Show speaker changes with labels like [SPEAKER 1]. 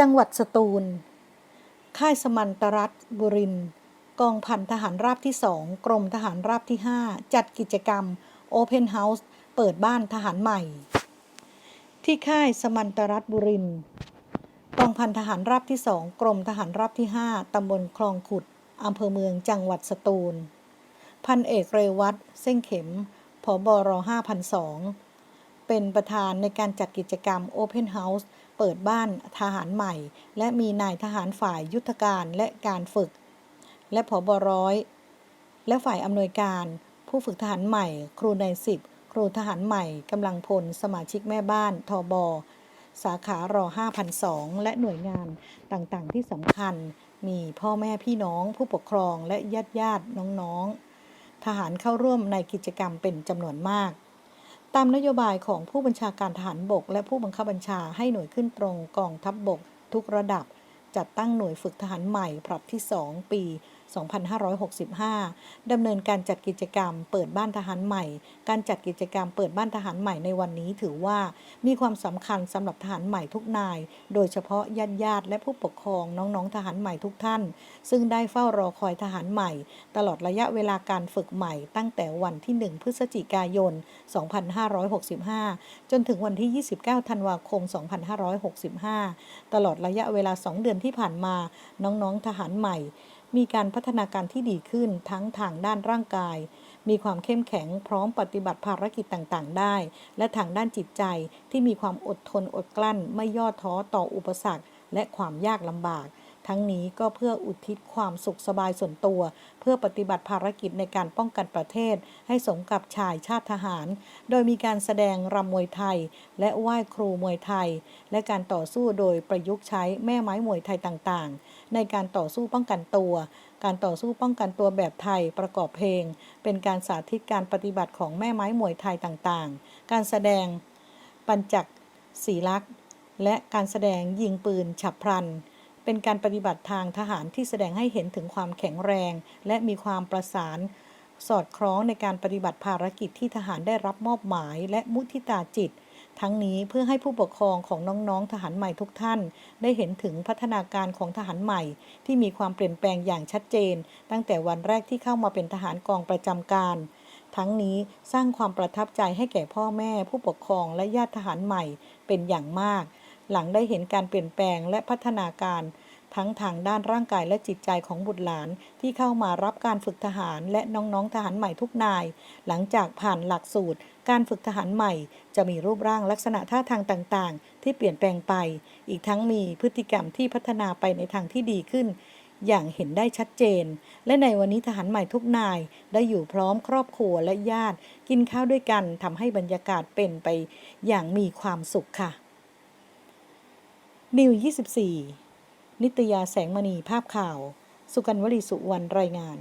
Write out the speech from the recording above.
[SPEAKER 1] จังหวัดสตูล ค่ายสมันตรัฐบุริน กองพันทหารราบที่สองกรมทหารราบที่ 5 จัดกิจกรรม Open House เปิดบ้านทหารใหม่ ที่ค่ายสมันตรัฐบุริน กองพันทหารราบที่สองกรมทหารราบที่ 5 ตำบลคลองขุด อำเภอเมืองจังหวัดสตูล พันเอกเรวัตเส้นเข็มผบร5,002 เป็นประธานในการจัดกิจกรรม Open House เปิดบ้านทหารใหม่ และมีนายทหารฝ่ายยุทธการและการฝึก และผบร้อย และฝ่ายอำนวยการ ผู้ฝึกทหารใหม่ ครูในสิบครูทหารใหม่กำลังพลสมาชิกแม่บ้านทบสาขารอ5,002 และหน่วยงานต่างๆ ที่สำคัญ มีพ่อแม่พี่น้องผู้ปกครองและญาติญาติน้องๆ ทหารเข้าร่วมในกิจกรรมเป็นจำนวนมาก ตามนโยบายของผู้บัญชาการทหารบก และผู้บังคับบัญชาให้หน่วยขึ้นตรงกองทัพบบก ทุกระดับ จัดตั้งหน่วยฝึกทหารใหม่ปรับที่ 2 ปี 2565 ดำเนินการจัดกิจกรรมเปิดบ้านทหารใหม่ การจัดกิจกรรมเปิดบ้านทหารใหม่ในวันนี้ถือว่ามีความสำคัญสำหรับทหารใหม่ทุกนาย โดยเฉพาะญาติญาติและผู้ปกครองน้องๆทหารใหม่ทุกท่าน ซึ่งได้เฝ้ารอคอยทหารใหม่ ตลอดระยะเวลาการฝึกใหม่ ตั้งแต่วันที่ 1 พฤศจิกายน 2565 จนถึงวันที่ 29 ธันวาคม 2565 ตลอดระยะเวลา 2 เดือนที่ผ่านมา น้องๆทหารใหม่ มีการพัฒนาการที่ดีขึ้นทั้งทางด้านร่างกาย มีความเข้มแข็งพร้อมปฏิบัติภารกิจต่างๆ ได้ และทางด้านจิตใจที่มีความอดทนอดกลั้นไม่ย่อท้อต่ออุปสรรค และความยากลำบาก ทั้งนี้ก็เพื่ออุทิศความสุขสบายส่วนตัว เพื่อปฏิบัติภารกิจในการป้องกันประเทศ ให้สมกับชายชาติทหาร โดยมีการแสดงรำมวยไทย และไหว้ครูมวยไทย และการต่อสู้โดยประยุกต์ใช้แม่ไม้มวยไทยต่างๆ ในการต่อสู้ป้องกันตัว การต่อสู้ป้องกันตัวแบบไทยประกอบเพลง เป็นการสาธิตการปฏิบัติของแม่ไม้มวยไทยต่างๆ การแสดงปัญจักศีลักษ์และการแสดงยิงปืนฉับพลัน เป็นการปฏิบัติทางทหารที่แสดงให้เห็นถึงความแข็งแรง และมีความประสานสอดคล้องในการปฏิบัติภารกิจที่ทหารได้รับมอบหมาย และมุทิตาจิต ทั้งนี้เพื่อให้ผู้ปกครองของน้องๆ ทหารใหม่ทุกท่าน ได้เห็นถึงพัฒนาการของทหารใหม่ ที่มีความเปลี่ยนแปลงอย่างชัดเจน ตั้งแต่วันแรกที่เข้ามาเป็นทหารกองประจำการ ทั้งนี้สร้างความประทับใจให้แก่พ่อแม่ ผู้ปกครองและญาติทหารใหม่เป็นอย่างมาก หลังได้เห็นการเปลี่ยนแปลงและพัฒนาการ ทั้งทางด้านร่างกายและจิตใจของบุตรหลานที่เข้ามารับการฝึกทหารและน้องๆทหารใหม่ทุกนาย หลังจากผ่านหลักสูตร การฝึกทหารใหม่ จะมีรูปร่างลักษณะท่าทางต่างๆ ที่เปลี่ยนแปลงไป อีกทั้งมีพฤติกรรมที่พัฒนาไปในทางที่ดีขึ้นอย่างเห็นได้ชัดเจน และในวันนี้ทหารใหม่ทุกนายได้อยู่พร้อมครอบครัวและญาติ กินข้าวด้วยกันทำให้บรรยากาศเป็นไปอย่างมีความสุขค่ะ นิว 24 นิตยาแสงมณีภาพข่าว สุกันวลีสุวรรณรายงาน